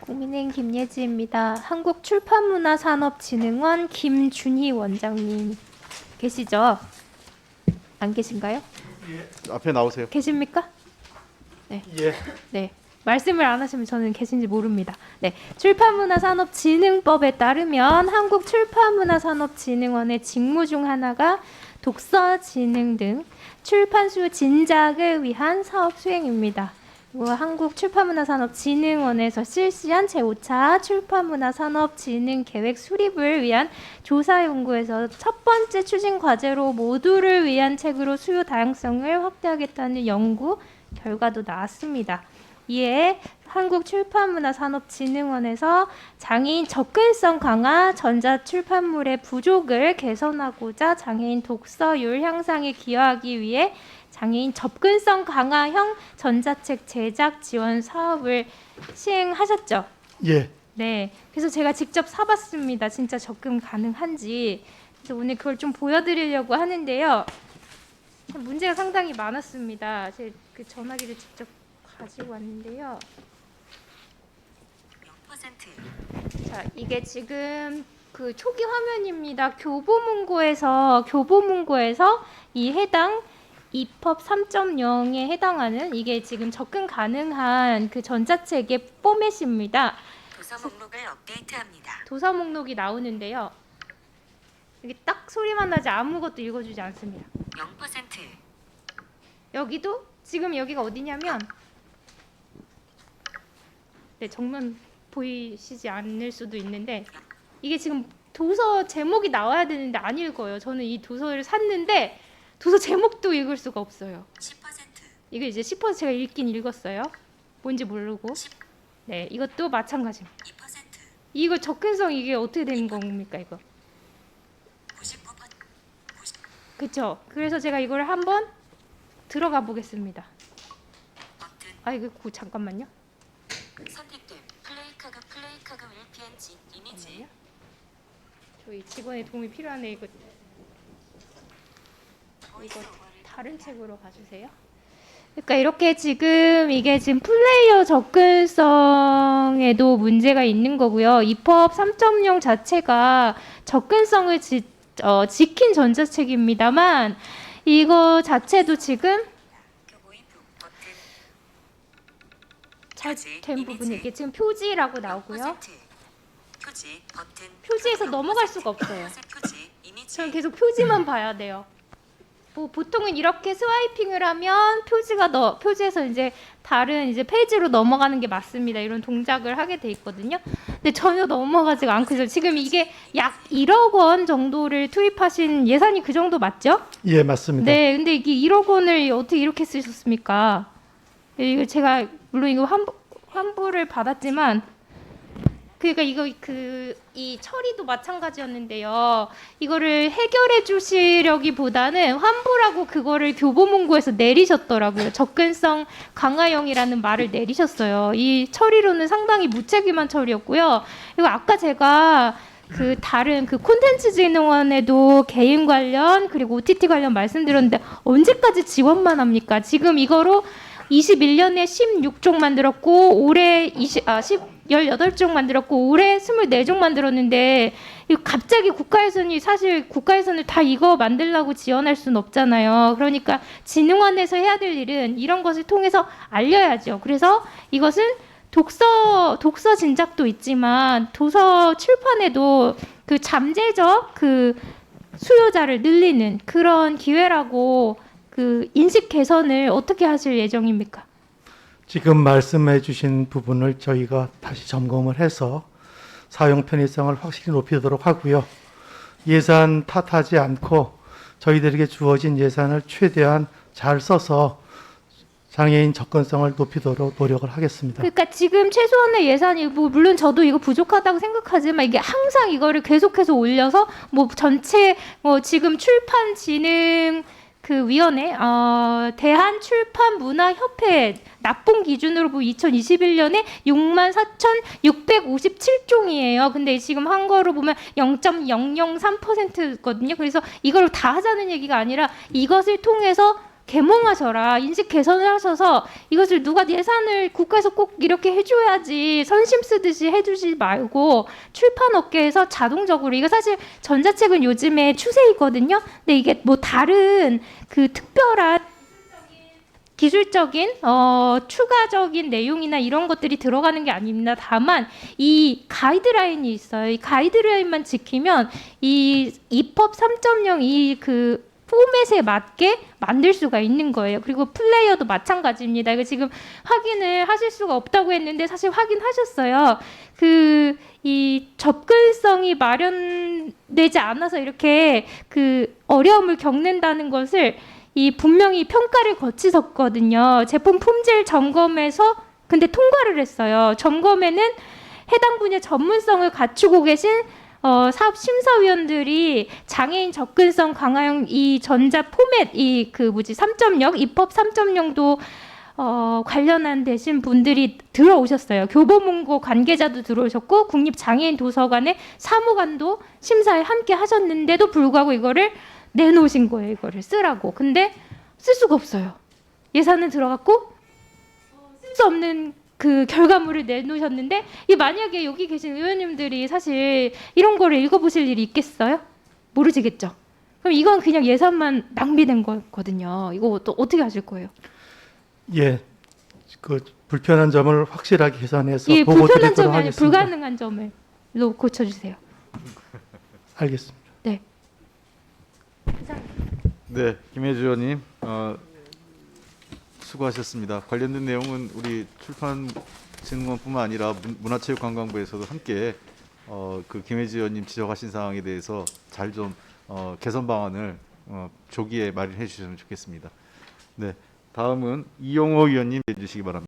국민의힘 김예지입니다. 한국출판문화산업진흥원 김준희 원장님 계시죠? 안 계신가요? 앞에 나오세요. 계십니까? 예. 네. 말씀을 안 하시면 저는 계신지 모릅니다. 네. 출판문화산업진흥법에 따르면 한국출판문화산업진흥원의 직무 중 하나가 독서 진흥 등 출판 수 진작을 위한 사업 수행입니다. 그리고 한국출판문화산업진흥원에서 실시한 제5차 출판문화산업진흥계획 수립을 위한 조사 연구에서 첫 번째 추진 과제로 모두를 위한 책으로 수요 다양성을 확대하겠다는 연구 결과도 나왔습니다. 이에 한국출판문화산업진흥원에서 장애인 접근성 강화 전자출판물의 부족을 개선하고자 장애인 독서율 향상에 기여하기 위해 장애인 접근성 강화형 전자책 제작 지원 사업을 시행하셨죠. 예. 네. 그래서 제가 직접 사봤습니다. 진짜 접근 가능한지. 그래서 오늘 그걸 좀 보여드리려고 하는데요. 문제가 상당히 많았습니다. 제 그 전화기를 직접 가지고 왔는데요. 0% 자, 이게 지금 그 초기 화면입니다. 교보문고에서 교보문고에서 이 해당 입법 3.0에 해당하는 이게 지금 접근 가능한 그 전자책의 포맷입니다. 도서 목록을 업데이트합니다. 도서 목록이 나오는데요. 이게 딱 소리만 나지 아무것도 읽어주지 않습니다. 0% 여기도 지금 여기가 어디냐면 네, 정면 보이시지 않을 수도 있는데 이게 지금 도서 제목이 나와야 되는데 안 읽어요. 저는 이 도서를 샀는데 도서 제목도 읽을 수가 없어요. 10% 이거 이제 10% 제가 읽긴 읽었어요. 뭔지 모르고. 네, 이것도 마찬가지입니다. 2% 이거 접근성 이게 어떻게 되는 겁니까 이거? 99% 그렇죠. 그래서 제가 이걸 한번 들어가 보겠습니다. 버튼 아 이거 고, 잠깐만요. 선택됨 플레이 카그 플레이 카그 윌 PNG 이미지. 저희 직원의 도움이 필요하네 이거 이거 다른 책으로 가주세요. 그러니까 이렇게 지금 이게 지금 플레이어 접근성에도 문제가 있는 거고요. 입법 3.0 자체가 접근성을 지, 어, 지킨 전자책입니다만 이거 자체도 지금 교보이 북 버튼 잘 표지, 된 이미지. 부분이 이게 지금 표지라고 나오고요. 0% 표지 버튼 표지에서 0% 넘어갈 수가 없어요. 표지 저는 계속 표지만 봐야 돼요. 뭐 보통은 이렇게 스와이핑을 하면 표지가 너 표지에서 이제 다른 이제 페이지로 넘어가는 게 맞습니다. 이런 동작을 하게 돼 있거든요. 근데 전혀 넘어가지가 않고 있어요. 지금 이게 약 1억 원 정도를 투입하신 예산이 그 정도 맞죠? 예, 맞습니다. 네. 근데 이게 1억 원을 어떻게 이렇게 쓰셨습니까? 이거 제가 물론 이거 환불 환불을 받았지만 그러니까 이거 그 이 처리도 마찬가지였는데요. 이거를 해결해 주시려기보다는 환불하고 그거를 교보문고에서 내리셨더라고요. 접근성 강화형이라는 말을 내리셨어요. 이 처리로는 상당히 무책임한 처리였고요. 그리고 아까 제가 그 다른 그 콘텐츠 진흥원에도 개인 관련 그리고 OTT 관련 말씀드렸는데 언제까지 지원만 합니까? 지금 이거로 21년에 16종 만들었고 올해 20, 아, 10, 18종 만들었고 올해 24종 만들었는데 갑자기 국가 예산이 사실 국가 예산을 다 이거 만들라고 지원할 수는 없잖아요. 그러니까 진흥원에서 해야 될 일은 이런 것을 통해서 알려야죠. 그래서 이것은 독서 독서 진작도 있지만 도서 출판에도 그 잠재적 그 수요자를 늘리는 그런 기회라고 그 인식 개선을 어떻게 하실 예정입니까? 지금 말씀해 주신 부분을 저희가 다시 점검을 해서 사용 편의성을 확실히 높이도록 하고요. 예산 탓하지 않고 저희들에게 주어진 예산을 최대한 잘 써서 장애인 접근성을 높이도록 노력을 하겠습니다. 그러니까 지금 최소한의 예산이 뭐 물론 저도 이거 부족하다고 생각하지만 이게 항상 이거를 계속해서 올려서 뭐 전체 뭐 지금 출판 진흥 그 위원회 어 대한 출판 문화 협회 납본 기준으로 보면 2021년에 6만 4,657종이에요. 근데 지금 한 거로 보면 0.003%거든요. 그래서 이걸 다 하자는 얘기가 아니라 이것을 통해서 개몽하셔라 인식 개선을 하셔서 이것을 누가 예산을 국가에서 꼭 이렇게 해줘야지 선심 쓰듯이 해주지 말고 출판 업계에서 자동적으로 이거 사실 전자책은 요즘에 추세이거든요. 근데 이게 뭐 다른 그 특별한 기술적인 어, 추가적인 내용이나 이런 것들이 들어가는 게 아닙니다. 다만 이 가이드라인이 있어요. 이 가이드라인만 지키면 이 입법 3.0 이 그 포맷에 맞게 만들 수가 있는 거예요. 그리고 플레이어도 마찬가지입니다. 이거 지금 확인을 하실 수가 없다고 했는데 사실 확인하셨어요. 그 이 접근성이 마련되지 않아서 이렇게 그 어려움을 겪는다는 것을 이 분명히 평가를 거치셨거든요. 제품 품질 점검에서 근데 통과를 했어요. 점검에는 해당 분야 전문성을 갖추고 계신 어, 사업 심사위원들이 장애인 접근성 강화형 이 전자 포맷 이 그 뭐지 3.0 입법 3.0도 어, 관련한 되신 분들이 들어오셨어요. 교보문고 관계자도 들어오셨고 국립장애인 도서관의 사무관도 심사에 함께 하셨는데도 불구하고 이거를 내놓으신 거예요. 이거를 쓰라고. 근데 쓸 수가 없어요. 예산은 들어갔고 쓸 수 없는 그 결과물을 내놓으셨는데 이 만약에 여기 계신 의원님들이 사실 이런 거를 읽어보실 일이 있겠어요? 모르시겠죠. 그럼 이건 그냥 예산만 낭비된 거거든요. 이거 또 어떻게 하실 거예요? 예, 그 불편한 점을 확실하게 개선해서 이 보고 불편한 드리도록 점이 하겠습니다. 불가능한 점을 로 고쳐주세요. 알겠습니다. 네, 김혜주 의원님 어, 수고하셨습니다. 관련된 내용은 우리 출판진흥원뿐만 아니라 문- 문화체육관광부에서도 함께 어, 그 김혜주 의원님 지적하신 사항에 대해서 잘좀 어, 개선 방안을 어, 조기에 마련해 주시면 좋겠습니다. 네, 다음은 이용호 의원님 해주시기 바랍니다.